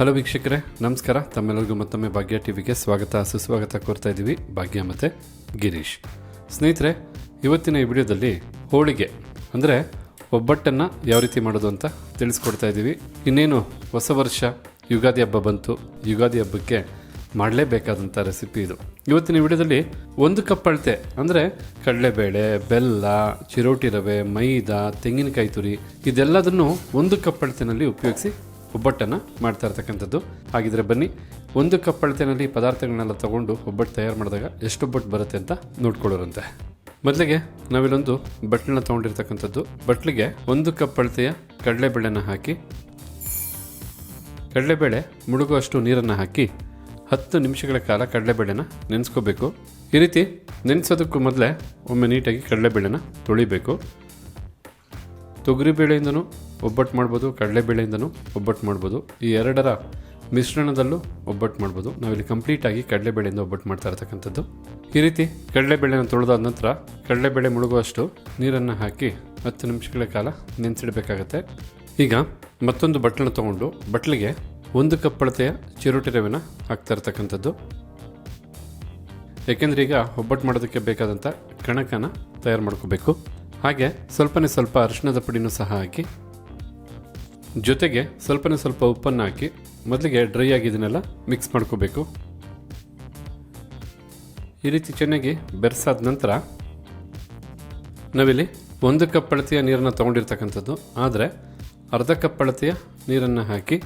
Hello ವೀಕ್ಷಕರೇ, ನಮಸ್ಕಾರ. ತಮ್ಮೆಲ್ಲರಿಗೂ ಮತ್ತೊಮ್ಮೆ ಭಾಗ್ಯ ಟಿವಿಗೆ ಸ್ವಾಗತ, ಸುಸ್ವಾಗತ ಕೋರ್ತಾ ಇದ್ದೀವಿ ಭಾಗ್ಯ ಮತ್ತು ಗಿರೀಶ್. ಸ್ನೇಹಿತರೆ, ಇವತ್ತಿನ ಈ ವಿಡಿಯೋದಲ್ಲಿ ಹೋಳಿಗೆ, ಅಂದರೆ ಒಬ್ಬಟ್ಟನ್ನು ಯಾವ ರೀತಿ ಮಾಡೋದು ಅಂತ ತಿಳಿಸ್ಕೊಡ್ತಾ ಇದ್ದೀವಿ. ಇನ್ನೇನು ಹೊಸ ವರ್ಷ, ಯುಗಾದಿ ಹಬ್ಬ ಬಂತು, ಯುಗಾದಿ ಹಬ್ಬಕ್ಕೆ ಮಾಡಲೇಬೇಕಾದಂಥ ರೆಸಿಪಿ ಇದು. ಇವತ್ತಿನ ವಿಡಿಯೋದಲ್ಲಿ ಒಂದು ಕಪ್ ಅಳತೆ, ಅಂದರೆ ಕಡಲೆಬೇಳೆ, ಬೆಲ್ಲ, ಚಿರೋಟಿ ರವೆ, ಮೈದಾ, ತೆಂಗಿನಕಾಯಿ ತುರಿ, ಇದೆಲ್ಲದನ್ನು ಒಂದು ಕಪ್ ಅಳತೆನಲ್ಲಿ ಉಪಯೋಗಿಸಿ ಒಬ್ಬಟ್ಟನ್ನು ಮಾಡ್ತಾ ಇರ್ತಕ್ಕಂಥದ್ದು. ಹಾಗಿದ್ರೆ ಬನ್ನಿ, ಒಂದು ಕಪ್ ಅಳತೆನಲ್ಲಿ ಪದಾರ್ಥಗಳನ್ನೆಲ್ಲ ತಗೊಂಡು ಒಬ್ಬಟ್ಟು ತಯಾರು ಮಾಡಿದಾಗ ಎಷ್ಟು ಒಬ್ಬಟ್ಟು ಬರುತ್ತೆ ಅಂತ ನೋಡ್ಕೊಳ್ಳೋರಂತೆ. ಮೊದಲಿಗೆ ನಾವಿಲ್ಲೊಂದು ಬಟ್ಲನ್ನ ತೊಗೊಂಡಿರ್ತಕ್ಕಂಥದ್ದು. ಬಟ್ಲಿಗೆ ಒಂದು ಕಪ್ ಅಳತೆಯ ಕಡಲೆಬೇಳೆನ ಹಾಕಿ, ಕಡಲೆಬೇಳೆ ಮುಳುಗುವಷ್ಟು ನೀರನ್ನು ಹಾಕಿ, ಹತ್ತು ನಿಮಿಷಗಳ ಕಾಲ ಕಡಲೆಬೇಳೆನ ನೆನೆಸ್ಕೋಬೇಕು. ಈ ರೀತಿ ನೆನೆಸೋದಕ್ಕೂ ಮೊದಲೇ ಒಮ್ಮೆ ನೀಟಾಗಿ ಕಡಲೆಬೇಳೆನ ತೊಳಿಬೇಕು. ತೊಗರಿಬೇಳೆಯಿಂದನೂ ಒಬ್ಬಟ್ಟು ಮಾಡ್ಬೋದು ಕಡಲೆಬೇಳೆಯಿಂದನೂ ಒಬ್ಬಟ್ಟು ಮಾಡ್ಬೋದು. ಈ ಎರಡರ ಮಿಶ್ರಣದಲ್ಲೂ ಒಬ್ಬಟ್ಟು ಮಾಡ್ಬೋದು. ನಾವಿಲ್ಲಿ ಕಂಪ್ಲೀಟಾಗಿ ಕಡಲೆಬೇಳೆಯಿಂದ ಒಬ್ಬಟ್ಟು ಮಾಡ್ತಾ ಇರ್ತಕ್ಕಂಥದ್ದು. ಈ ರೀತಿ ಕಡಲೆಬೇಳೆನ ತೊಳೆದಾದ ನಂತರ ಕಡಲೆಬೇಳೆ ಮುಳುಗುವಷ್ಟು ನೀರನ್ನು ಹಾಕಿ ಹತ್ತು ನಿಮಿಷಗಳ ಕಾಲ ನೆನೆಸಿಡಬೇಕಾಗತ್ತೆ. ಈಗ ಮತ್ತೊಂದು ಬಟ್ಲನ್ನು ತೊಗೊಂಡು ಬಟ್ಲಿಗೆ ಒಂದು ಕಪ್ ಅಳತೆಯ ಚಿರೋಟಿ ರವೆನ ಹಾಕ್ತಾ ಇರ್ತಕ್ಕಂಥದ್ದು. ಏಕೆಂದರೆ ಈಗ ಒಬ್ಬಟ್ಟು ಮಾಡೋದಕ್ಕೆ ಬೇಕಾದಂಥ ಕಣಕನ ತಯಾರು ಮಾಡ್ಕೋಬೇಕು. ಹಾಗೆ ಸ್ವಲ್ಪನೇ ಸ್ವಲ್ಪ ಅರಿಶಿಣದ ಪುಡಿನೂ ಸಹ ಹಾಕಿ ಜೊತೆಗೆ ಸ್ವಲ್ಪನೇ ಸ್ವಲ್ಪ ಉಪ್ಪನ್ನು ಹಾಕಿ ಮೊದಲಿಗೆ ಡ್ರೈ ಆಗಿದ್ದನ್ನೆಲ್ಲ ಮಿಕ್ಸ್ ಮಾಡ್ಕೋಬೇಕು. ಈ ರೀತಿ ಚೆನ್ನಾಗಿ ಬೆರೆಸಾದ ನಂತರ ನಾವಿಲ್ಲಿ ಒಂದು ಕಪ್ ಅಳತೆಯ ನೀರನ್ನು ತೊಗೊಂಡಿರ್ತಕ್ಕಂಥದ್ದು. ಆದರೆ ಅರ್ಧ ಕಪ್ ಅಳತೆಯ ನೀರನ್ನು ಹಾಕಿ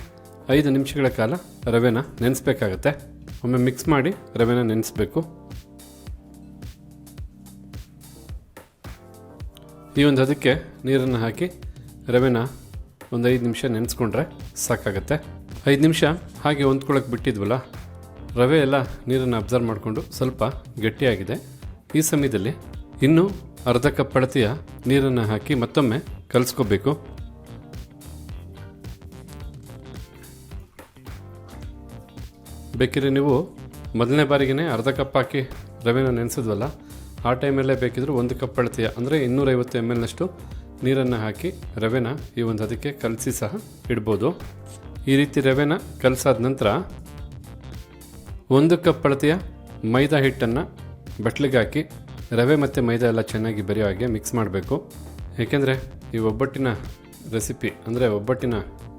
ಐದು ನಿಮಿಷಗಳ ಕಾಲ ರವೆನ ನೆನೆಸ್ಬೇಕಾಗತ್ತೆ. ಒಮ್ಮೆ ಮಿಕ್ಸ್ ಮಾಡಿ ರವೆನ ನೆನೆಸ್ಬೇಕು. ಈ ಒಂದು ಅದಕ್ಕೆ ನೀರನ್ನು ಹಾಕಿ ರವೆನ ಒಂದು ಐದು ನಿಮಿಷ ನೆನೆಸ್ಕೊಂಡ್ರೆ ಸಾಕಾಗತ್ತೆ. ಐದು ನಿಮಿಷ ಹಾಗೆ ಹೊಂದ್ಕೊಳ್ಳೋಕೆ ಬಿಟ್ಟಿದ್ವಲ್ಲ, ರವೆ ಎಲ್ಲ ನೀರನ್ನು ಅಬ್ಸರ್ವ್ ಮಾಡಿಕೊಂಡು ಸ್ವಲ್ಪ ಗಟ್ಟಿಯಾಗಿದೆ. ಈ ಸಮಯದಲ್ಲಿ ಇನ್ನೂ ಅರ್ಧ ಕಪ್ ಅಳತೆಯ ನೀರನ್ನು ಹಾಕಿ ಮತ್ತೊಮ್ಮೆ ಕಲಿಸ್ಕೋಬೇಕು. ಬೇಕಿದ್ರೆ ನೀವು ಮೊದಲನೇ ಬಾರಿಗೆ ಅರ್ಧ ಕಪ್ ಹಾಕಿ ರವೆನ ನೆನೆಸಿದ್ವಲ್ಲ, ಆ ಟೈಮಲ್ಲೇ ಬೇಕಿದ್ರೂ ಒಂದು ಕಪ್ ಅಳತೆಯ, ಅಂದರೆ ಇನ್ನೂರೈವತ್ತು ಎಂ ಎಲ್ನಷ್ಟು ನೀರನ್ನು ಹಾಕಿ ರವೆನ ಈ ಒಂದು ಅದಕ್ಕೆ ಕಲಸಿ ಸಹ ಇಡ್ಬೋದು. ಈ ರೀತಿ ರವೆನ ಕಲಸಾದ ನಂತರ ಒಂದು ಕಪ್ ಅಳತೆಯ ಮೈದಾ ಹಿಟ್ಟನ್ನು ಬಟ್ಲಿಗೆ ಹಾಕಿ ರವೆ ಮತ್ತು ಮೈದಾ ಎಲ್ಲ ಚೆನ್ನಾಗಿ ಬೆರೆಯೋ ಹಾಗೆ ಮಿಕ್ಸ್ ಮಾಡಬೇಕು. ಏಕೆಂದರೆ ಈ ಒಬ್ಬಟ್ಟಿನ ರೆಸಿಪಿ ಅಂದರೆ ಒಬ್ಬಟ್ಟಿನ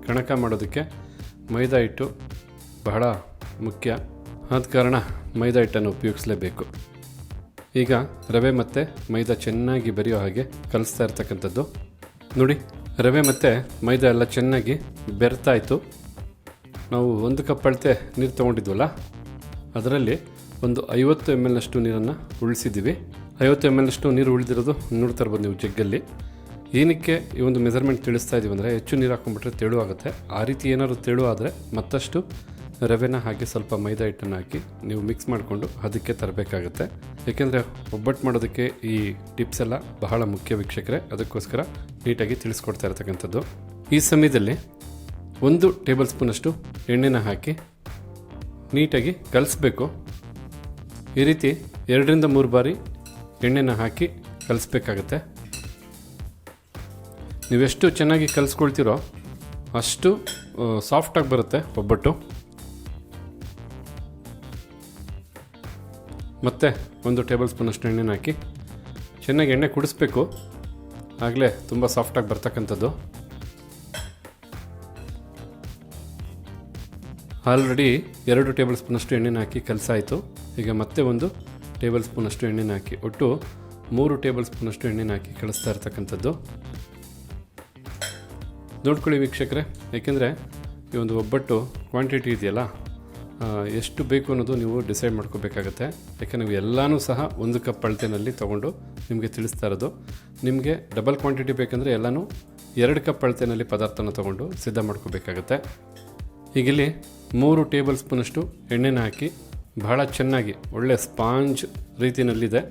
ಕಣಕ ಮಾಡೋದಕ್ಕೆ ಮೈದಾ ಹಿಟ್ಟು ಬಹಳ ಮುಖ್ಯ. ಆದ ಕಾರಣ ಮೈದಾ ಹಿಟ್ಟನ್ನು ಉಪಯೋಗಿಸಲೇಬೇಕು. ಈಗ ರವೆ ಮತ್ತು ಮೈದಾ ಚೆನ್ನಾಗಿ ಬೆರೆಯೋ ಹಾಗೆ ಕಲಿಸ್ತಾ ಇರ್ತಕ್ಕಂಥದ್ದು. ನೋಡಿ, ರವೆ ಮತ್ತು ಮೈದಾ ಎಲ್ಲ ಚೆನ್ನಾಗಿ ಬೆರ್ತಾಯಿತು ನಾವು ಒಂದು ಕಪ್ ಅಳತೆ ನೀರು ತೊಗೊಂಡಿದ್ವಲ್ಲ, ಅದರಲ್ಲಿ ಒಂದು ಐವತ್ತು ಎಂ ಎಲ್ನಷ್ಟು ನೀರನ್ನು ಉಳಿಸಿದ್ದೀವಿ. ಐವತ್ತು ಎಂ ಎಲ್ನಷ್ಟು ನೀರು ಉಳಿದಿರೋದು ನೋಡ್ತಾ ಇರ್ಬೋದು ನೀವು ಜಗ್ಗಲ್ಲಿ. ಏನಕ್ಕೆ ಈ ಒಂದು ಮೆಸರ್ಮೆಂಟ್ ತಿಳಿಸ್ತಾ ಇದ್ದೀವಿ ಅಂದರೆ ಹೆಚ್ಚು ನೀರು ಹಾಕೊಂಡ್ಬಿಟ್ರೆ ತೆಳು ಆಗುತ್ತೆ ಆ ರೀತಿ ಏನಾದರೂ ತೆಳು ಮತ್ತಷ್ಟು ರವೆನ ಹಾಕಿ ಸ್ವಲ್ಪ ಮೈದಾ ಹಿಟ್ಟನ್ನು ಹಾಕಿ ನೀವು ಮಿಕ್ಸ್ ಮಾಡಿಕೊಂಡು ಅದಕ್ಕೆ ತರಬೇಕಾಗುತ್ತೆ. ಏಕೆಂದರೆ ಒಬ್ಬಟ್ಟು ಮಾಡೋದಕ್ಕೆ ಈ ಟಿಪ್ಸ್ ಎಲ್ಲ ಬಹಳ ಮುಖ್ಯ ವೀಕ್ಷಕರೇ. ಅದಕ್ಕೋಸ್ಕರ ನೀಟಾಗಿ ತಿಳಿಸ್ಕೊಡ್ತಾ ಇರತಕ್ಕಂಥದ್ದು. ಈ ಸಮಯದಲ್ಲಿ ಒಂದು ಟೇಬಲ್ ಸ್ಪೂನಷ್ಟು ಎಣ್ಣೆನ ಹಾಕಿ ನೀಟಾಗಿ ಕಲಿಸ್ಬೇಕು. ಈ ರೀತಿ ಎರಡರಿಂದ ಮೂರು ಬಾರಿ ಎಣ್ಣೆನ ಹಾಕಿ ಕಲಿಸ್ಬೇಕಾಗತ್ತೆ. ನೀವೆಷ್ಟು ಚೆನ್ನಾಗಿ ಕಲಿಸ್ಕೊಳ್ತೀರೋ ಅಷ್ಟು ಸಾಫ್ಟಾಗಿ ಬರುತ್ತೆ ಒಬ್ಬಟ್ಟು. ಮತ್ತು ಒಂದು ಟೇಬಲ್ ಸ್ಪೂನಷ್ಟು ಎಣ್ಣೆನ ಹಾಕಿ ಚೆನ್ನಾಗಿ ಎಣ್ಣೆ ಕುಡಿಸ್ಬೇಕು. ಆಗಲೇ ತುಂಬ ಸಾಫ್ಟಾಗಿ ಬರ್ತಕ್ಕಂಥದ್ದು. ಆಲ್ರೆಡಿ ಎರಡು ಟೇಬಲ್ ಸ್ಪೂನಷ್ಟು ಎಣ್ಣೆನ ಹಾಕಿ ಕೆಲಸ ಆಯಿತು. ಈಗ ಮತ್ತೆ ಒಂದು ಟೇಬಲ್ ಸ್ಪೂನಷ್ಟು ಎಣ್ಣೆನ ಹಾಕಿ ಒಟ್ಟು ಮೂರು ಟೇಬಲ್ ಸ್ಪೂನಷ್ಟು ಎಣ್ಣೆನ ಹಾಕಿ ಕಳಿಸ್ತಾ ಇರ್ತಕ್ಕಂಥದ್ದು. ನೋಡ್ಕೊಳ್ಳಿ ವೀಕ್ಷಕರೇ, ಏಕೆಂದರೆ ಈ ಒಂದು ಒಬ್ಬಟ್ಟು ಕ್ವಾಂಟಿಟಿ ಇದೆಯಲ್ಲ ಎಷ್ಟು ಬೇಕು ಅನ್ನೋದು ನೀವು ಡಿಸೈಡ್ ಮಾಡ್ಕೋಬೇಕಾಗತ್ತೆ. ಯಾಕೆ ನೀವು ಎಲ್ಲನೂ ಸಹ ಒಂದು ಕಪ್ ಅಳತೆನಲ್ಲಿ ತೊಗೊಂಡು ನಿಮಗೆ ತಿಳಿಸ್ತಾ ಇರೋದು. ನಿಮಗೆ ಡಬಲ್ ಕ್ವಾಂಟಿಟಿ ಬೇಕಂದರೆ ಎಲ್ಲನೂ ಎರಡು ಕಪ್ ಅಳತೆನಲ್ಲಿ ಪದಾರ್ಥನ ತೊಗೊಂಡು ಸಿದ್ಧ ಮಾಡ್ಕೋಬೇಕಾಗತ್ತೆ. ಈಗಿಲ್ಲಿ ಮೂರು ಟೇಬಲ್ ಸ್ಪೂನಷ್ಟು ಎಣ್ಣೆನ ಹಾಕಿ ಬಹಳ ಚೆನ್ನಾಗಿ ಒಳ್ಳೆ ಸ್ಪಾಂಜ್ ರೀತಿಯಲ್ಲಿದೆ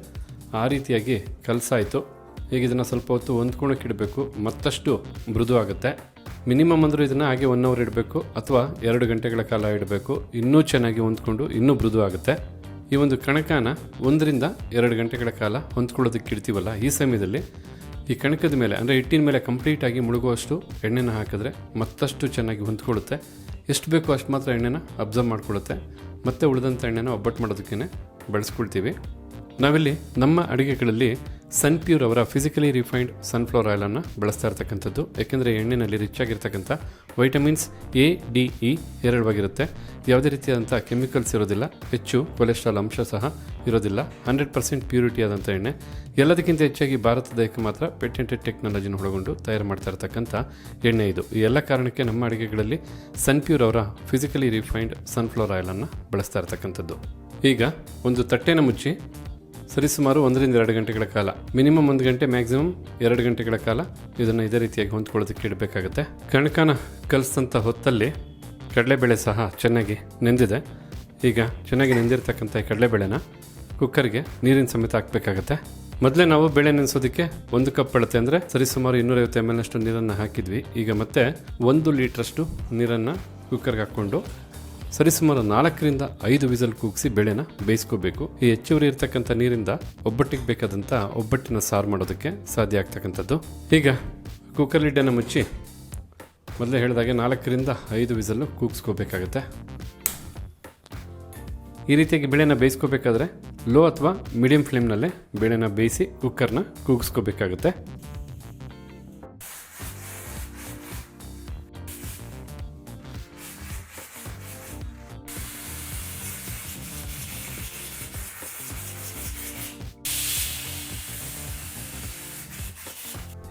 ಆ ರೀತಿಯಾಗಿ ಕಲಸಾಯಿತು. ಈಗ ಇದನ್ನು ಸ್ವಲ್ಪ ಹೊತ್ತು ಹೊಂದ್ಕೊಳಕ್ಕೆ ಇಡಬೇಕು. ಮತ್ತಷ್ಟು ಮೃದು ಆಗುತ್ತೆ ಮಿನಿಮಮ್ ಅಂದರೂ ಇದನ್ನು ಹಾಗೆ ಒನ್ ಅವರ್ ಇಡಬೇಕು ಅಥವಾ ಎರಡು ಗಂಟೆಗಳ ಕಾಲ ಇಡಬೇಕು. ಇನ್ನೂ ಚೆನ್ನಾಗಿ ಹೊಂದ್ಕೊಂಡು ಇನ್ನೂ ಮೃದು ಆಗುತ್ತೆ. ಈ ಒಂದು ಕಣಕನ ಒಂದರಿಂದ ಎರಡು ಗಂಟೆಗಳ ಕಾಲ ಹೊಂದ್ಕೊಳ್ಳೋದಕ್ಕೆ ಇಡ್ತೀವಲ್ಲ, ಈ ಸಮಯದಲ್ಲಿ ಈ ಕಣಕದ ಮೇಲೆ, ಅಂದರೆ ಹಿಟ್ಟಿನ ಮೇಲೆ ಕಂಪ್ಲೀಟಾಗಿ ಮುಳುಗುವಷ್ಟು ಎಣ್ಣೆನ ಹಾಕಿದ್ರೆ ಮತ್ತಷ್ಟು ಚೆನ್ನಾಗಿ ಹೊಂದ್ಕೊಳ್ಳುತ್ತೆ. ಎಷ್ಟು ಬೇಕೋ ಅಷ್ಟು ಮಾತ್ರ ಎಣ್ಣೆನ ಅಬ್ಸರ್ವ್ ಮಾಡ್ಕೊಳ್ಳುತ್ತೆ. ಮತ್ತೆ ಉಳಿದಂಥ ಎಣ್ಣೆನ ಒಬ್ಬಟ್ಟು ಮಾಡೋದಕ್ಕೇ ಬಳಸ್ಕೊಳ್ತೀವಿ. ನಾವಿಲ್ಲಿ ನಮ್ಮ ಅಡುಗೆಗಳಲ್ಲಿ ಸನ್ ಪ್ಯೂರ್ ಅವರ ಫಿಸಿಕಲಿ ರಿಫೈನ್ಡ್ ಸನ್ಫ್ಲವರ್ ಆಯಿಲನ್ನು ಬಳಸ್ತಾ ಇರ್ತಕ್ಕಂಥದ್ದು. ಯಾಕೆಂದರೆ ಎಣ್ಣೆಯಲ್ಲಿ ರಿಚ್ ಆಗಿರ್ತಕ್ಕಂಥ ವೈಟಮಿನ್ಸ್ ಎ, ಡಿ, ಇ ಎರಡವಾಗಿರುತ್ತೆ. ಯಾವುದೇ ರೀತಿಯಾದಂಥ ಕೆಮಿಕಲ್ಸ್ ಇರೋದಿಲ್ಲ. ಹೆಚ್ಚು ಕೊಲೆಸ್ಟ್ರಾಲ್ ಅಂಶ ಸಹ ಇರೋದಿಲ್ಲ. ಹಂಡ್ರೆಡ್ ಪರ್ಸೆಂಟ್ ಪ್ಯೂರಿಟಿ ಆದಂಥ ಎಣ್ಣೆ. ಎಲ್ಲದಕ್ಕಿಂತ ಹೆಚ್ಚಾಗಿ ಭಾರತದ ದೇಶಕ್ಕೆ ಮಾತ್ರ ಪೇಟೆಂಟೆಡ್ ಟೆಕ್ನಾಲಜಿನ ಒಳಗೊಂಡು ತಯಾರು ಮಾಡ್ತಾ ಇರ್ತಕ್ಕಂಥ ಎಣ್ಣೆ ಇದು. ಈ ಎಲ್ಲ ಕಾರಣಕ್ಕೆ ನಮ್ಮ ಅಡುಗೆಗಳಲ್ಲಿ ಸನ್ ಪ್ಯೂರ್ ಅವರ ಫಿಸಿಕಲಿ ರಿಫೈನ್ಡ್ ಸನ್ಫ್ಲವರ್ ಆಯಿಲನ್ನು ಬಳಸ್ತಾ ಇರ್ತಕ್ಕಂಥದ್ದು. ಈಗ ಒಂದು ತಟ್ಟೆನ ಮುಚ್ಚಿ ಸರಿಸುಮಾರು ಒಂದರಿಂದ ಎರಡು ಗಂಟೆಗಳ ಕಾಲ. ಮಿನಿಮಮ್ ಒಂದು ಗಂಟೆ, ಮ್ಯಾಕ್ಸಿಮಮ್ ಎರಡು ಗಂಟೆಗಳ ಕಾಲ ಇದನ್ನು ಇದೇ ರೀತಿಯಾಗಿ ಹೊಂದ್ಕೊಳ್ಳೋದಕ್ಕೆ ಇಡಬೇಕಾಗುತ್ತೆ. ಕಣಕನ ಕಲಿಸಿದಂಥ ಹೊತ್ತಲ್ಲಿ ಕಡಲೆಬೇಳೆ ಸಹ ಚೆನ್ನಾಗಿ ನೆಂದಿದೆ. ಈಗ ಚೆನ್ನಾಗಿ ನೆಂದಿರ್ತಕ್ಕಂಥ ಕಡಲೆಬೇಳೆನ ಕುಕ್ಕರ್ಗೆ ನೀರಿನ ಸಮೇತ ಹಾಕಬೇಕಾಗತ್ತೆ. ಮೊದಲೇ ನಾವು ಬೇಳೆ ನೆನೆಸೋದಕ್ಕೆ ಒಂದು ಕಪ್ ಅಳತೆ ಅಂದರೆ ಸರಿಸುಮಾರು ಇನ್ನೂರೈವತ್ತು ಎಂ ಎಲ್ ಅಷ್ಟು ನೀರನ್ನು ಹಾಕಿದ್ವಿ. ಈಗ ಮತ್ತೆ ಒಂದು ಲೀಟ್ರಷ್ಟು ನೀರನ್ನು ಕುಕ್ಕರ್ಗೆ ಹಾಕ್ಕೊಂಡು ಸರಿಸುಮಾರು ನಾಲ್ಕರಿಂದ ಐದು ವಿಸಲ್ ಕೂಗಿಸಿ ಬೇಳೆನ ಬೇಯಿಸ್ಕೋಬೇಕು. ಈ ಹೆಚ್ಚುವರಿ ಇರ್ತಕ್ಕಂಥ ನೀರಿಂದ ಒಬ್ಬಟ್ಟಿಗೆ ಬೇಕಾದಂಥ ಒಬ್ಬಟ್ಟಿನ ಸಾರು ಮಾಡೋದಕ್ಕೆ ಸಾಧ್ಯ ಆಗ್ತಕ್ಕಂಥದ್ದು. ಈಗ ಕುಕ್ಕರ್ ಲಿಡ್ಡನ್ನು ಮುಚ್ಚಿ ಮೊದಲೇ ಹೇಳಿದಾಗೆ ನಾಲ್ಕರಿಂದ ಐದು ವಿಸಲ್ಲು ಕೂಗಿಸ್ಕೋಬೇಕಾಗತ್ತೆ. ಈ ರೀತಿಯಾಗಿ ಬೇಳೆನ ಬೇಯಿಸ್ಕೋಬೇಕಾದ್ರೆ ಲೋ ಅಥವಾ ಮೀಡಿಯಂ ಫ್ಲೇಮ್ನಲ್ಲೇ ಬೇಳೆನ ಬೇಯಿಸಿ ಕುಕ್ಕರ್ನ ಕೂಗಿಸ್ಕೋಬೇಕಾಗುತ್ತೆ.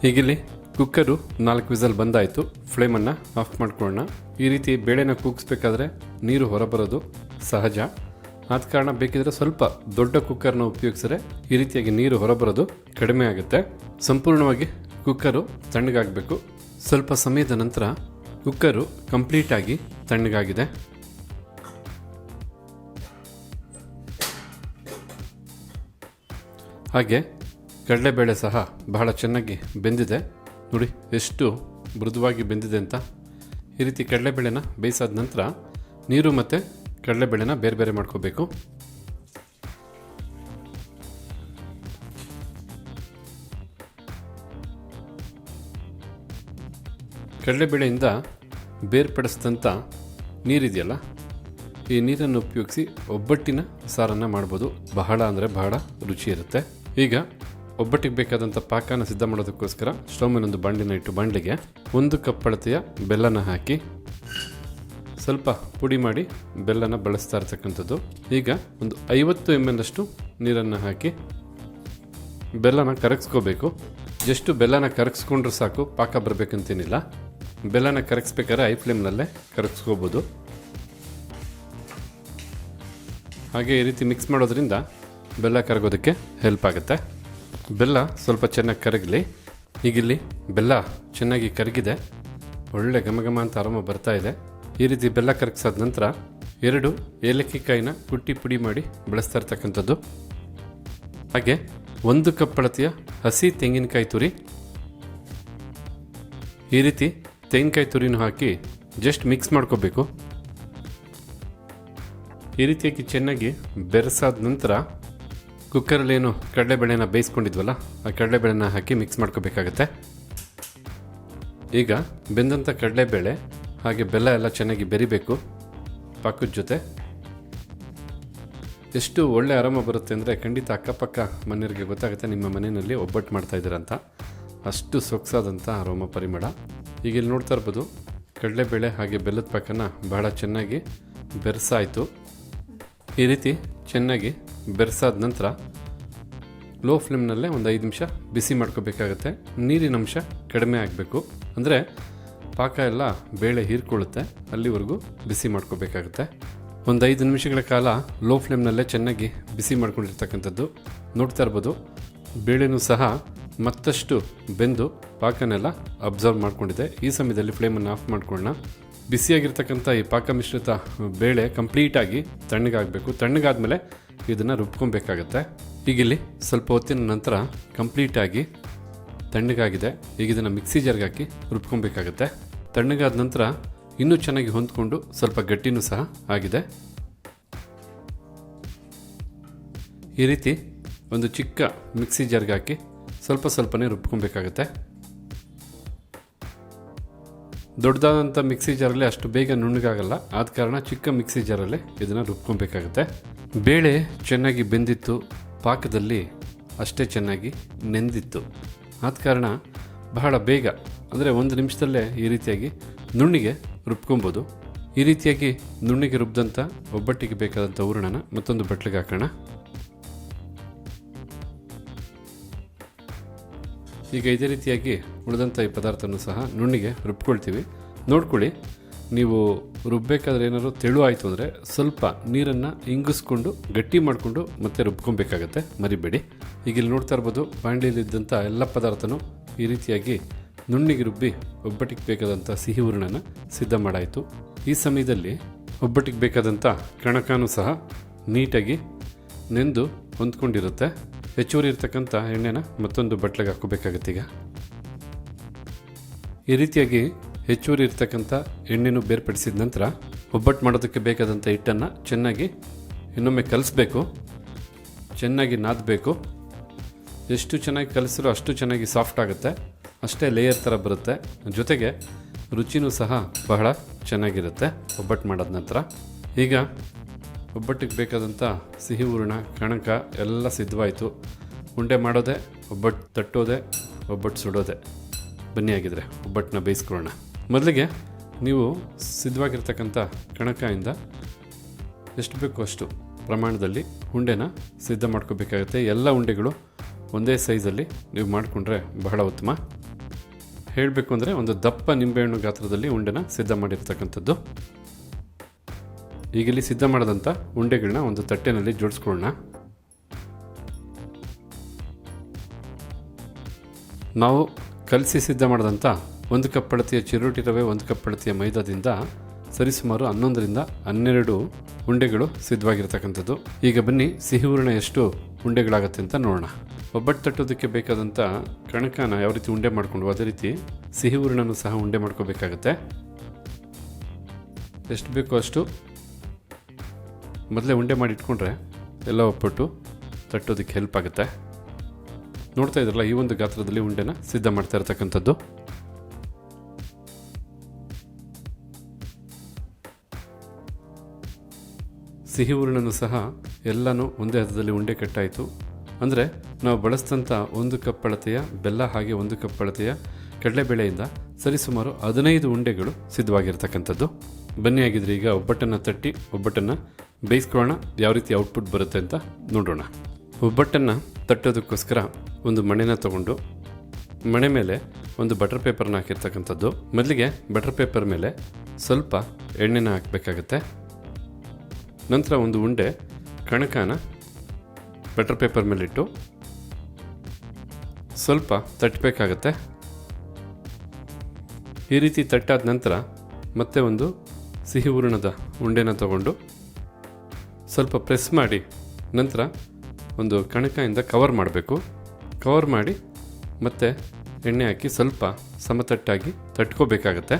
ಹೀಗಿಲ್ಲಿ ಕುಕ್ಕರು ನಾಲ್ಕು ವಿಸಲ್ ಬಂದಾಯಿತು. ಫ್ಲೇಮನ್ನು ಆಫ್ ಮಾಡ್ಕೊಳ್ಳೋಣ. ಈ ರೀತಿ ಬೇಳೆನ ಕೂಗಿಸ್ಬೇಕಾದ್ರೆ ನೀರು ಹೊರಬರೋದು ಸಹಜ. ಆದ ಕಾರಣ ಬೇಕಿದ್ರೆ ಸ್ವಲ್ಪ ದೊಡ್ಡ ಕುಕ್ಕರ್ನ ಉಪಯೋಗಿಸಿದ್ರೆ ಈ ರೀತಿಯಾಗಿ ನೀರು ಹೊರಬರೋದು ಕಡಿಮೆ ಆಗುತ್ತೆ. ಸಂಪೂರ್ಣವಾಗಿ ಕುಕ್ಕರು ತಣ್ಣಗಾಗಬೇಕು. ಸ್ವಲ್ಪ ಸಮಯದ ನಂತರ ಕುಕ್ಕರು ಕಂಪ್ಲೀಟಾಗಿ ತಣ್ಣಗಾಗಿದೆ. ಹಾಗೆ ಕಡಲೆಬೇಳೆ ಸಹ ಬಹಳ ಚೆನ್ನಾಗಿ ಬೆಂದಿದೆ. ನೋಡಿ, ಎಷ್ಟು ಮೃದುವಾಗಿ ಬೆಂದಿದೆ ಅಂತ. ಈ ರೀತಿ ಕಡಲೆಬೇಳೆನ ಬೇಯಿಸಾದ ನಂತರ ನೀರು ಮತ್ತು ಕಡಲೆಬೇಳೆನ ಬೇರೆ ಬೇರೆ ಮಾಡ್ಕೋಬೇಕು. ಕಡಲೆಬೇಳೆಯಿಂದ ಬೇರ್ಪಡಿಸಿದಂಥ ನೀರಿದೆಯಲ್ಲ, ಈ ನೀರನ್ನು ಉಪಯೋಗಿಸಿ ಒಬ್ಬಟ್ಟಿನ ಸಾರನ್ನು ಮಾಡ್ಬೋದು. ಬಹಳ ಅಂದರೆ ಬಹಳ ರುಚಿ ಇರುತ್ತೆ. ಈಗ ಒಬ್ಬಟ್ಟಿಗೆ ಬೇಕಾದಂಥ ಪಾಕನ ಸಿದ್ಧ ಮಾಡೋದಕ್ಕೋಸ್ಕರ ಸ್ಟವ್ ಒಂದು ಬಂಡಿನ ಇಟ್ಟು ಬಾಂಡ್ಲಿಗೆ ಒಂದು ಕಪ್ ಅಳತೆಯ ಬೆಲ್ಲನ ಹಾಕಿ ಸ್ವಲ್ಪ ಪುಡಿ ಮಾಡಿ ಬೆಲ್ಲನ ಬಳಸ್ತಾ ಇರ್ತಕ್ಕಂಥದ್ದು. ಈಗ ಒಂದು ಐವತ್ತು ಎಂ ಎಲ್ ನೀರನ್ನು ಹಾಕಿ ಬೆಲ್ಲನ ಕರಗಿಸ್ಕೋಬೇಕು. ಎಷ್ಟು ಬೆಲ್ಲನ ಕರಗಿಸ್ಕೊಂಡ್ರೆ ಸಾಕು, ಪಾಕ ಬರಬೇಕಂತೇನಿಲ್ಲ. ಬೆಲ್ಲನ ಕರಗಿಸ್ಬೇಕಾದ್ರೆ ಐ ಫ್ಲೇಮ್ನಲ್ಲೇ ಕರಗಿಸ್ಕೋಬೋದು. ಹಾಗೆ ಈ ರೀತಿ ಮಿಕ್ಸ್ ಮಾಡೋದ್ರಿಂದ ಬೆಲ್ಲ ಕರಗೋದಕ್ಕೆ ಹೆಲ್ಪ್ ಆಗುತ್ತೆ. ಬೆಲ್ಲ ಸ್ವಲ್ಪ ಚೆನ್ನಾಗಿ ಕರಗಲಿ. ಈಗಿಲ್ಲಿ ಬೆಲ್ಲ ಚೆನ್ನಾಗಿ ಕರಗಿದೆ. ಒಳ್ಳೆ ಘಮ ಘಮ ಅಂತ ಆರಾಮ ಬರ್ತಾ ಇದೆ. ಈ ರೀತಿ ಬೆಲ್ಲ ಕರಗಿಸಾದ ನಂತರ ಎರಡು ಏಲಕ್ಕಿ ಕಾಯಿನ ಕುಟ್ಟಿ ಪುಡಿ ಮಾಡಿ ಬಳಸ್ತಾ ಇರ್ತಕ್ಕಂಥದ್ದು. ಹಾಗೆ ಒಂದು ಕಪ್ ಅಳತೆಯ ಹಸಿ ತೆಂಗಿನಕಾಯಿ ತುರಿ. ಈ ರೀತಿ ತೆಂಗಿನಕಾಯಿ ತುರಿನೂ ಹಾಕಿ ಜಸ್ಟ್ ಮಿಕ್ಸ್ ಮಾಡ್ಕೋಬೇಕು. ಈ ರೀತಿಯಾಗಿ ಚೆನ್ನಾಗಿ ಬೆರೆಸಾದ ನಂತರ ಕುಕ್ಕರಲ್ಲಿ ಏನು ಕಡಲೆಬೇಳೆನ ಬೇಯಿಸ್ಕೊಂಡಿದ್ವಲ್ಲ, ಆ ಕಡಲೆಬೇಳೆನ ಹಾಕಿ ಮಿಕ್ಸ್ ಮಾಡ್ಕೋಬೇಕಾಗತ್ತೆ. ಈಗ ಬೆಂದಂಥ ಕಡಲೆಬೇಳೆ ಹಾಗೆ ಬೆಲ್ಲ ಎಲ್ಲ ಚೆನ್ನಾಗಿ ಬೆರಿಬೇಕು ಪಾಕದ ಜೊತೆ. ಎಷ್ಟು ಒಳ್ಳೆ ಆರಾಮ ಬರುತ್ತೆ ಅಂದರೆ ಖಂಡಿತ ಅಕ್ಕಪಕ್ಕ ಮನೆಯವರಿಗೆ ಗೊತ್ತಾಗುತ್ತೆ, ನಿಮ್ಮ ಮನೆಯಲ್ಲಿ ಒಬ್ಬಟ್ಟು ಮಾಡ್ತಾ ಅಷ್ಟು ಸೊಗಸಾದಂಥ ಆರೋಮ ಪರಿಮಳ. ಈಗ ಇಲ್ಲಿ ನೋಡ್ತಾ ಇರ್ಬೋದು, ಕಡಲೆಬೇಳೆ ಹಾಗೆ ಬೆಲ್ಲದ ಪಾಕನ ಬಹಳ ಚೆನ್ನಾಗಿ ಬೆರೆಸಾಯಿತು. ಈ ರೀತಿ ಚೆನ್ನಾಗಿ ಬೆರೆಸಾದ ನಂತರ ಲೋ ಫ್ಲೇಮ್ನಲ್ಲೇ ಒಂದು ಐದು ನಿಮಿಷ ಬಿಸಿ ಮಾಡ್ಕೋಬೇಕಾಗತ್ತೆ. ನೀರಿನ ಅಂಶ ಕಡಿಮೆ ಆಗಬೇಕು. ಅಂದರೆ ಪಾಕ ಎಲ್ಲ ಬೇಳೆ ಹೀರ್ಕೊಳ್ಳುತ್ತೆ. ಅಲ್ಲಿವರೆಗೂ ಬಿಸಿ ಮಾಡ್ಕೋಬೇಕಾಗತ್ತೆ. ಒಂದು ಐದು ನಿಮಿಷಗಳ ಕಾಲ ಲೋ ಫ್ಲೇಮ್ನಲ್ಲೇ ಚೆನ್ನಾಗಿ ಬಿಸಿ ಮಾಡ್ಕೊಂಡಿರ್ತಕ್ಕಂಥದ್ದು ನೋಡ್ತಾ ಇರ್ಬೋದು. ಬೇಳೆನೂ ಸಹ ಮತ್ತಷ್ಟು ಬೆಂದು ಪಾಕನೆಲ್ಲ ಅಬ್ಸರ್ವ್ ಮಾಡ್ಕೊಂಡಿದೆ. ಈ ಸಮಯದಲ್ಲಿ ಫ್ಲೇಮನ್ನು ಆಫ್ ಮಾಡ್ಕೊಳ್ಳೋಣ. ಬಿಸಿಯಾಗಿರ್ತಕ್ಕಂಥ ಈ ಪಾಕ ಮಿಶ್ರಿತ ಬೇಳೆ ಕಂಪ್ಲೀಟಾಗಿ ತಣ್ಣಗಾಗಬೇಕು. ತಣ್ಣಗಾದ್ಮೇಲೆ ಇದನ್ನು ರುಬ್ಕೊಬೇಕಾಗತ್ತೆ. ಈಗ ಇಲ್ಲಿ ಸ್ವಲ್ಪ ಹೊತ್ತಿನ ನಂತರ ಕಂಪ್ಲೀಟಾಗಿ ತಣ್ಣಗಾಗಿದೆ. ಈಗ ಇದನ್ನು ಮಿಕ್ಸಿ ಜಾರ್ಗೆ ಹಾಕಿ ರುಬ್ಕೊಬೇಕಾಗತ್ತೆ. ತಣ್ಣಗಾದ ನಂತರ ಇನ್ನೂ ಚೆನ್ನಾಗಿ ಹೊಂದ್ಕೊಂಡು ಸ್ವಲ್ಪ ಗಟ್ಟಿನೂ ಸಹ ಆಗಿದೆ. ಈ ರೀತಿ ಒಂದು ಚಿಕ್ಕ ಮಿಕ್ಸಿ ಜಾರ್ಗೆ ಹಾಕಿ ಸ್ವಲ್ಪ ಸ್ವಲ್ಪನೇ ರುಬ್ಕೊಬೇಕಾಗತ್ತೆ. ದೊಡ್ಡದಾದಂಥ ಮಿಕ್ಸಿ ಜಾರಲ್ಲಿ ಅಷ್ಟು ಬೇಗ ನುಣ್ಣಗಾಗಲ್ಲ. ಆದ ಕಾರಣ ಚಿಕ್ಕ ಮಿಕ್ಸಿ ಜಾರಲ್ಲಿ ಇದನ್ನು ರುಬ್ಕೊಬೇಕಾಗುತ್ತೆ. ಬೇಳೆ ಚೆನ್ನಾಗಿ ಬೆಂದಿತ್ತು. ಪಾಕದಲ್ಲಿ ಅಷ್ಟೇ ಚೆನ್ನಾಗಿ ನೆಂದಿತ್ತು. ಆದ ಕಾರಣ ಬಹಳ ಬೇಗ, ಅಂದರೆ ಒಂದು ನಿಮಿಷದಲ್ಲೇ ಈ ರೀತಿಯಾಗಿ ನುಣ್ಣಿಗೆ ರುಬ್ಕೊಬೋದು. ಈ ರೀತಿಯಾಗಿ ನುಣ್ಣಿಗೆ ರುಬ್ಬಿದಂಥ ಒಬ್ಬಟ್ಟಿಗೆ ಬೇಕಾದಂಥ ಹೂರಣನ ಮತ್ತೊಂದು ಬಟ್ಲಿಗೆ ಹಾಕೋಣ. ಈಗ ಇದೇ ರೀತಿಯಾಗಿ ಉಳಿದಂಥ ಈ ಪದಾರ್ಥನೂ ಸಹ ನುಣ್ಣಿಗೆ ರುಬ್ಕೊಳ್ತೀವಿ. ನೋಡ್ಕೊಳ್ಳಿ, ನೀವು ರುಬ್ಬೇಕಾದ್ರೆ ಏನಾದ್ರು ತೆಳು ಆಯಿತು ಅಂದರೆ ಸ್ವಲ್ಪ ನೀರನ್ನು ಇಂಗಿಸ್ಕೊಂಡು ಗಟ್ಟಿ ಮಾಡಿಕೊಂಡು ಮತ್ತೆ ರುಬ್ಕೊಬೇಕಾಗತ್ತೆ. ಮರಿಬೇಡಿ. ಈಗ ಇಲ್ಲಿ ನೋಡ್ತಾ ಇರ್ಬೋದು ಬಾಣಲಿಯಲ್ಲಿದ್ದಂಥ ಎಲ್ಲ ಪದಾರ್ಥನೂ ಈ ರೀತಿಯಾಗಿ ನುಣ್ಣಿಗೆ ರುಬ್ಬಿ ಒಬ್ಬಟ್ಟಿಗೆ ಬೇಕಾದಂಥ ಸಿಹಿ ಹೂರಣನ ಸಿದ್ಧ ಮಾಡಾಯಿತು. ಈ ಸಮಯದಲ್ಲಿ ಒಬ್ಬಟ್ಟಿಗೆ ಬೇಕಾದಂಥ ಕಣಕನೂ ಸಹ ನೀಟಾಗಿ ನೆಂದು ಹೊಂದ್ಕೊಂಡಿರುತ್ತೆ. ಹೆಚ್ಚುವರಿ ಇರ್ತಕ್ಕಂಥ ಎಣ್ಣೆನ ಮತ್ತೊಂದು ಬಟ್ಲಿಗೆ ಹಾಕೋಬೇಕಾಗತ್ತೆ ಈಗ. ಈ ರೀತಿಯಾಗಿ ಹೆಚ್ಚುವರಿ ಇರ್ತಕ್ಕಂಥ ಎಣ್ಣೆನೂ ಬೇರ್ಪಡಿಸಿದ ನಂತರ ಒಬ್ಬಟ್ಟು ಮಾಡೋದಕ್ಕೆ ಬೇಕಾದಂಥ ಹಿಟ್ಟನ್ನು ಚೆನ್ನಾಗಿ ಇನ್ನೊಮ್ಮೆ ಕಲಿಸ್ಬೇಕು. ಚೆನ್ನಾಗಿ ನಾದಬೇಕು. ಎಷ್ಟು ಚೆನ್ನಾಗಿ ಕಲಿಸಿರೋ ಅಷ್ಟು ಚೆನ್ನಾಗಿ ಸಾಫ್ಟ್ ಆಗುತ್ತೆ. ಅಷ್ಟೇ ಲೇಯರ್ ಥರ ಬರುತ್ತೆ. ಜೊತೆಗೆ ರುಚಿನೂ ಸಹ ಬಹಳ ಚೆನ್ನಾಗಿರುತ್ತೆ ಒಬ್ಬಟ್ಟು ಮಾಡಿದ ನಂತರ. ಈಗ ಒಬ್ಬಟ್ಟಿಗೆ ಬೇಕಾದಂಥ ಸಿಹಿ ಹೂರಣ, ಕಣಕ ಎಲ್ಲ ಸಿದ್ಧವಾಯಿತು. ಉಂಡೆ ಮಾಡೋದೆ, ಒಬ್ಬಟ್ಟು ತಟ್ಟೋದೆ, ಒಬ್ಬಟ್ಟು ಸುಡೋದೆ. ಬನ್ನಿ ಆಗಿದ್ರೆ ಒಬ್ಬಟ್ಟನ್ನ ಬೇಯಿಸ್ಕೊಳ್ಳೋಣ. ಮೊದಲಿಗೆ ನೀವು ಸಿದ್ಧವಾಗಿರ್ತಕ್ಕಂಥ ಕಣಕಾಯಿಂದ ಎಷ್ಟು ಬೇಕೋ ಅಷ್ಟು ಪ್ರಮಾಣದಲ್ಲಿ ಉಂಡೆನ ಸಿದ್ಧ ಮಾಡ್ಕೋಬೇಕಾಗುತ್ತೆ. ಎಲ್ಲ ಉಂಡೆಗಳು ಒಂದೇ ಸೈಜಲ್ಲಿ ನೀವು ಮಾಡಿಕೊಂಡ್ರೆ ಬಹಳ ಉತ್ತಮ. ಹೇಳಬೇಕು ಅಂದರೆ ಒಂದು ದಪ್ಪ ನಿಂಬೆಹಣ್ಣು ಗಾತ್ರದಲ್ಲಿ ಉಂಡೆನ ಸಿದ್ಧ ಮಾಡಿರ್ತಕ್ಕಂಥದ್ದು. ಈಗ ಇಲ್ಲಿ ಸಿದ್ಧ ಮಾಡಿದಂಥ ಉಂಡೆಗಳನ್ನ ಒಂದು ತಟ್ಟೆನಲ್ಲಿ ಜೋಡಿಸ್ಕೊಳ್ಳೋಣ. ನಾವು ಕಲಸಿ ಸಿದ್ಧ ಮಾಡಿದಂಥ ಒಂದು ಕಪ್ ಅಳತೆಯ ಚಿರೋಟಿ ರವೆ, ಒಂದು ಕಪ್ ಅಳತೆಯ ಮೈದಾದಿಂದ ಸರಿಸುಮಾರು ಹನ್ನೊಂದರಿಂದ ಹನ್ನೆರಡು ಉಂಡೆಗಳು ಸಿದ್ಧವಾಗಿರ್ತಕ್ಕಂಥದ್ದು. ಈಗ ಬನ್ನಿ, ಸಿಹಿ ಹೂರಣ ಎಷ್ಟು ಉಂಡೆಗಳಾಗತ್ತೆ ಅಂತ ನೋಡೋಣ. ಒಬ್ಬಟ್ಟು ತಟ್ಟೋದಕ್ಕೆ ಬೇಕಾದಂಥ ಕಣಕನ ಯಾವ ರೀತಿ ಉಂಡೆ ಮಾಡಿಕೊಂಡು, ಅದೇ ರೀತಿ ಸಿಹಿ ಹೂರಣನೂ ಸಹ ಉಂಡೆ ಮಾಡ್ಕೋಬೇಕಾಗತ್ತೆ. ಎಷ್ಟು ಬೇಕೋ ಅಷ್ಟು ಮೊದಲೇ ಉಂಡೆ ಮಾಡಿ ಇಟ್ಕೊಂಡ್ರೆ ಎಲ್ಲ ಒಪ್ಪಟ್ಟು ತಟ್ಟೋದಕ್ಕೆ ಹೆಲ್ಪ್ ಆಗುತ್ತೆ. ನೋಡ್ತಾ ಇದ್ರಲ್ಲ, ಈ ಒಂದು ಗಾತ್ರದಲ್ಲಿ ಉಂಡೆನ ಸಿದ್ಧ ಮಾಡ್ತಾ ಇರತಕ್ಕಂಥದ್ದು. ಸಿಹಿ ಹೂರಣನೂ ಸಹ ಎಲ್ಲನೂ ಒಂದೇ ಹದದಲ್ಲಿ ಉಂಡೆ ಕಟ್ಟಾಯಿತು. ಅಂದರೆ ನಾವು ಬಳಸಿದಂಥ ಒಂದು ಕಪ್ ಅಳತೆಯ ಬೆಲ್ಲ ಹಾಗೆ ಒಂದು ಕಪ್ ಅಳತೆಯ ಕಡಲೆಬೇಳೆಯಿಂದ ಸರಿಸುಮಾರು ಹದಿನೈದು ಉಂಡೆಗಳು ಸಿದ್ಧವಾಗಿರ್ತಕ್ಕಂಥದ್ದು. ಬನ್ನಿ ಆಗಿದ್ರೆ ಈಗ ಒಬ್ಬಟ್ಟನ್ನು ತಟ್ಟಿ, ಒಬ್ಬಟ್ಟನ್ನು ಬೇಯಿಸ್ಕೊಳ್ಳೋಣ ಯಾವ ರೀತಿ ಔಟ್ಪುಟ್ ಬರುತ್ತೆ ಅಂತ ನೋಡೋಣ. ಒಬ್ಬಟ್ಟನ್ನು ತಟ್ಟೋದಕ್ಕೋಸ್ಕರ ಒಂದು ಮಣೆನ ತಗೊಂಡು, ಮಣೆ ಮೇಲೆ ಒಂದು ಬಟರ್ ಪೇಪರ್ನ ಹಾಕಿರ್ತಕ್ಕಂಥದ್ದು. ಮೊದಲಿಗೆ ಬಟರ್ ಪೇಪರ್ ಮೇಲೆ ಸ್ವಲ್ಪ ಎಣ್ಣೆನ ಹಾಕಬೇಕಾಗತ್ತೆ. ನಂತರ ಒಂದು ಉಂಡೆ, ಕಣಕನ ಬಟರ್ ಪೇಪರ್ ಮೇಲಿಟ್ಟು ಸ್ವಲ್ಪ ತಟ್ಟಬೇಕಾಗತ್ತೆ ಈ ರೀತಿ ತಟ್ಟಾದ ನಂತರ ಮತ್ತೆ ಒಂದು ಸಿಹಿ ಹೂರಣದ ಉಂಡೆನ ತಗೊಂಡು ಸ್ವಲ್ಪ ಪ್ರೆಸ್ ಮಾಡಿ, ನಂತರ ಒಂದು ಕಣಕದಿಂದ ಕವರ್ ಮಾಡಬೇಕು. ಕವರ್ ಮಾಡಿ ಮತ್ತೆ ಎಣ್ಣೆ ಹಾಕಿ ಸ್ವಲ್ಪ ಸಮತಟ್ಟಾಗಿ ತಟ್ಕೋಬೇಕಾಗತ್ತೆ.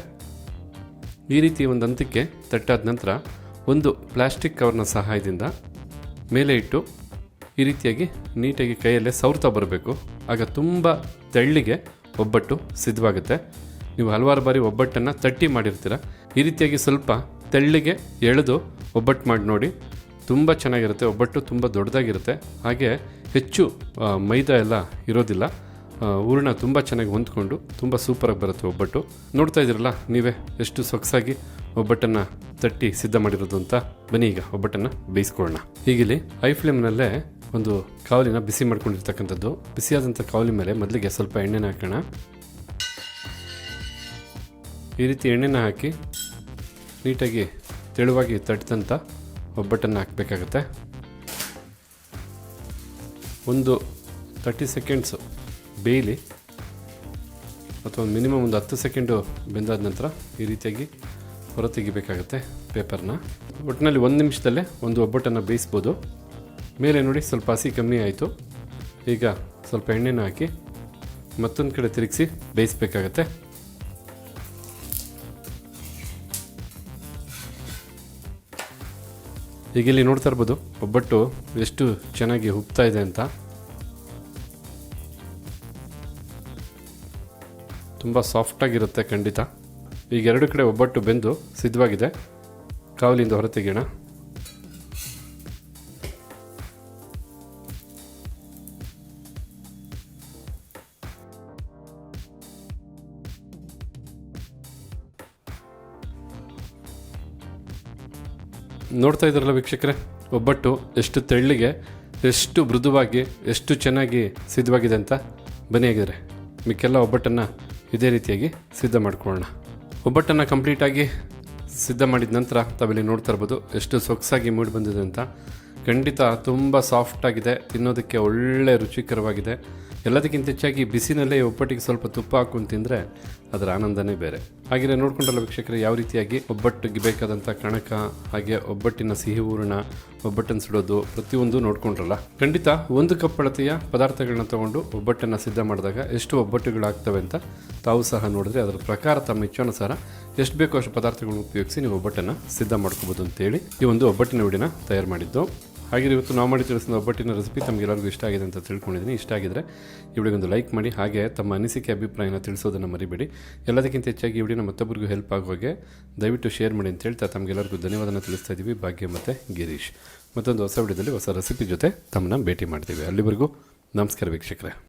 ಈ ರೀತಿ ಒಂದು ಹಂತಕ್ಕೆ ತಟ್ಟಾದ ನಂತರ ಒಂದು ಪ್ಲಾಸ್ಟಿಕ್ ಕವರ್ನ ಸಹಾಯದಿಂದ ಮೇಲೆ ಇಟ್ಟು ಈ ರೀತಿಯಾಗಿ ನೀಟಾಗಿ ಕೈಯಲ್ಲೇ ಸವರ್ತಾ ಬರಬೇಕು. ಆಗ ತುಂಬ ತೆಳ್ಳಿಗೆ ಒಬ್ಬಟ್ಟು ಸಿದ್ಧವಾಗುತ್ತೆ. ನೀವು ಹಲವಾರು ಬಾರಿ ಒಬ್ಬಟ್ಟನ್ನು ತಟ್ಟಿ ಮಾಡಿರ್ತೀರ. ಈ ರೀತಿಯಾಗಿ ಸ್ವಲ್ಪ ತೆಳ್ಳಿಗೆ ಎಳೆದು ಒಬ್ಬಟ್ಟು ಮಾಡಿ ನೋಡಿ ತುಂಬ ಚೆನ್ನಾಗಿರುತ್ತೆ, ಒಬ್ಬಟ್ಟು ತುಂಬ ದೊಡ್ಡದಾಗಿರುತ್ತೆ. ಹಾಗೆ ಹೆಚ್ಚು ಮೈದಾ ಎಲ್ಲ ಇರೋದಿಲ್ಲ. ಹೂರ್ಣ ತುಂಬ ಚೆನ್ನಾಗಿ ಹೊಂದ್ಕೊಂಡು ತುಂಬ ಸೂಪರಾಗಿ ಬರುತ್ತೆ ಒಬ್ಬಟ್ಟು. ನೋಡ್ತಾ ಇದ್ದೀರಲ್ಲ, ನೀವೇ ಎಷ್ಟು ಸೊಗಸಾಗಿ ಒಬ್ಬಟ್ಟನ್ನು ತಟ್ಟಿ ಸಿದ್ಧ ಮಾಡಿರೋದು ಅಂತ. ಬನ್ನಿ ಈಗ ಒಬ್ಬಟ್ಟನ್ನು ಬೇಯಿಸ್ಕೊಳ್ಳೋಣ. ಹೀಗಿಲ್ಲಿ ಐ ಫ್ಲೇಮ್ನಲ್ಲೇ ಒಂದು ಕಾವಲಿನ ಬಿಸಿ ಮಾಡ್ಕೊಂಡಿರ್ತಕ್ಕಂಥದ್ದು. ಬಿಸಿಯಾದಂಥ ಕಾವಲಿ ಮೇಲೆ ಮೊದಲಿಗೆ ಸ್ವಲ್ಪ ಎಣ್ಣೆನ ಹಾಕೋಣ. ಈ ರೀತಿ ಎಣ್ಣೆನ ಹಾಕಿ ನೀಟಾಗಿ ತೆಳುವಾಗಿ ತಟ್ಟಿದಂಥ ಒಬ್ಬಟ್ಟನ್ನು ಹಾಕಬೇಕಾಗತ್ತೆ. ಒಂದು ತರ್ಟಿ ಸೆಕೆಂಡ್ಸು ಬೇಯಲಿ, ಅಥವಾ ಒಂದು ಮಿನಿಮಮ್ ಒಂದು ಹತ್ತು ಸೆಕೆಂಡು ಬೆಂದಾದ ನಂತರ ಈ ರೀತಿಯಾಗಿ ಹೊರ ತೆಗಿಬೇಕಾಗತ್ತೆ ಪೇಪರ್ನ. ಒಟ್ಟಿನಲ್ಲಿ ಒಂದು ನಿಮಿಷದಲ್ಲೇ ಒಂದು ಒಬ್ಬಟ್ಟನ್ನು ಬೇಯಿಸ್ಬೋದು. ಮೇಲೆ ನೋಡಿ ಸ್ವಲ್ಪ ಹಸಿ ಕಮ್ಮಿ ಆಯಿತು. ಈಗ ಸ್ವಲ್ಪ ಎಣ್ಣೆನ ಹಾಕಿ ಮತ್ತೊಂದು ಕಡೆ ತಿರುಗಿಸಿ ಬೇಯಿಸ್ಬೇಕಾಗತ್ತೆ. ಈಗ ಇಲ್ಲಿ ನೋಡ್ತಾ ಇರ್ಬೋದು, ಒಬ್ಬಟ್ಟು ಎಷ್ಟು ಚೆನ್ನಾಗಿ ಉಪ್ತಾ ಇದೆ ಅಂತ. ತುಂಬ ಸಾಫ್ಟಾಗಿರುತ್ತೆ ಖಂಡಿತ. ಈಗ ಎರಡು ಕಡೆ ಒಬ್ಬಟ್ಟು ಬೆಂದು ಸಿದ್ಧವಾಗಿದೆ. ಕಾವಲಿಂದ ಹೊರತೆಗೆಯೋಣ. ನೋಡ್ತಾ ಇದ್ರಲ್ಲ ವೀಕ್ಷಕರೇ, ಒಬ್ಬಟ್ಟು ಎಷ್ಟು ತೆಳ್ಳಿಗೆ, ಎಷ್ಟು ಮೃದುವಾಗಿ, ಎಷ್ಟು ಚೆನ್ನಾಗಿ ಸಿದ್ಧವಾಗಿದೆ ಅಂತ ಬನ್ನಿ ಆಗಿದ್ದಾರೆ ಮಿಕ್ಕೆಲ್ಲ ಒಬ್ಬಟ್ಟನ್ನು ಇದೇ ರೀತಿಯಾಗಿ ಸಿದ್ಧ ಮಾಡ್ಕೊಳ್ಳೋಣ. ಒಬ್ಬಟ್ಟನ್ನು ಕಂಪ್ಲೀಟಾಗಿ ಸಿದ್ಧ ಮಾಡಿದ ನಂತರ ತಾವಿಲ್ಲಿ ನೋಡ್ತಾ ಇರ್ಬೋದು ಎಷ್ಟು ಸೊಗಸಾಗಿ ಮೂಡಿ ಬಂದಿದೆ ಅಂತ. ಖಂಡಿತ ತುಂಬ ಸಾಫ್ಟಾಗಿದೆ ತಿನ್ನೋದಕ್ಕೆ ಒಳ್ಳೆ ರುಚಿಕರವಾಗಿದೆ. ಎಲ್ಲದಕ್ಕಿಂತ ಹೆಚ್ಚಾಗಿ ಬಿಸಿನಲ್ಲೇ ಒಬ್ಬಟ್ಟಿಗೆ ಸ್ವಲ್ಪ ತುಪ್ಪ ಹಾಕೊಂಡು ತಿಂದರೆ ಅದರ ಆನಂದನೇ ಬೇರೆ. ಹಾಗೆ ನೋಡ್ಕೊಂಡಲ್ಲ ವೀಕ್ಷಕರು, ಯಾವ ರೀತಿಯಾಗಿ ಒಬ್ಬಟ್ಟಿಗೆ ಬೇಕಾದಂಥ ಕಣಕ, ಹಾಗೆ ಒಬ್ಬಟ್ಟಿನ ಸಿಹಿ ಹೂರಣ ಒಬ್ಬಟ್ಟನ್ನು ಸುಡೋದು ಪ್ರತಿಯೊಂದು ನೋಡ್ಕೊಂಡ್ರಲ್ಲ. ಖಂಡಿತ ಒಂದು ಕಪ್ ಅಳತೆಯ ಪದಾರ್ಥಗಳನ್ನ ತಗೊಂಡು ಒಬ್ಬಟ್ಟನ್ನು ಸಿದ್ಧ ಮಾಡಿದಾಗ ಎಷ್ಟು ಒಬ್ಬಟ್ಟುಗಳಾಗ್ತವೆ ಅಂತ ತಾವು ಸಹ ನೋಡಿದ್ರೆ ಅದರ ಪ್ರಕಾರ ತಮ್ಮ ಇಚ್ಛಾನುಸಾರ ಎಷ್ಟು ಬೇಕೋ ಅಷ್ಟು ಪದಾರ್ಥಗಳನ್ನು ಉಪಯೋಗಿಸಿ ನೀವು ಒಬ್ಬಟ್ಟನ್ನು ಸಿದ್ಧ ಮಾಡ್ಕೋಬೋದು ಅಂತೇಳಿ ಈ ಒಂದು ಒಬ್ಬಟ್ಟಿನ ವಿಡಿನ ತಯಾರು ಮಾಡಿದ್ದು. ಹಾಗೆ ಇವತ್ತು ನಾವು ಮಾಡಿ ತಿಳಿಸಿದ ಒಬ್ಬಟ್ಟಿನ ರೆಸಿಪಿ ತಮಗೆಲ್ಲರಿಗೂ ಇಷ್ಟ ಆಗಿದೆ ಅಂತ ತಿಳ್ಕೊಂಡಿದ್ದೀನಿ. ಇಷ್ಟ ಆಗಿದ್ರೆ ಇವಳಿಗೊಂದು ಲೈಕ್ ಮಾಡಿ, ಹಾಗೆ ತಮ್ಮ ಅನಿಸಿಕೆ, ಅಭಿಪ್ರಾಯನ ತಿಳಿಸೋದನ್ನು ಮರಿಬೇಡಿ. ಎಲ್ಲದಕ್ಕಿಂತ ಹೆಚ್ಚಾಗಿ ಈ ಮತ್ತೊಬ್ಬರಿಗೂ ಹೆಲ್ಪ್ ಆಗೋಗೆ ದಯವಿಟ್ಟು ಶೇರ್ ಮಾಡಿ ಅಂತ ಹೇಳ್ತಾ ತಮಗೆಲ್ಲರಿಗೂ ಧನ್ಯವಾದನ ತಿಳಿಸ್ತಾ ಇದ್ದೀವಿ. ಭಾಗ್ಯ ಮತ್ತು ಗಿರೀಶ್. ಮತ್ತೊಂದು ಹೊಸ ವಿಡಿಯೋದಲ್ಲಿ ಹೊಸ ರೆಸಿಪಿ ಜೊತೆ ತಮ್ಮನ್ನ ಭೇಟಿ ಮಾಡ್ತೀವಿ. ಅಲ್ಲಿವರೆಗೂ ನಮಸ್ಕಾರ ವೀಕ್ಷಕರೇ.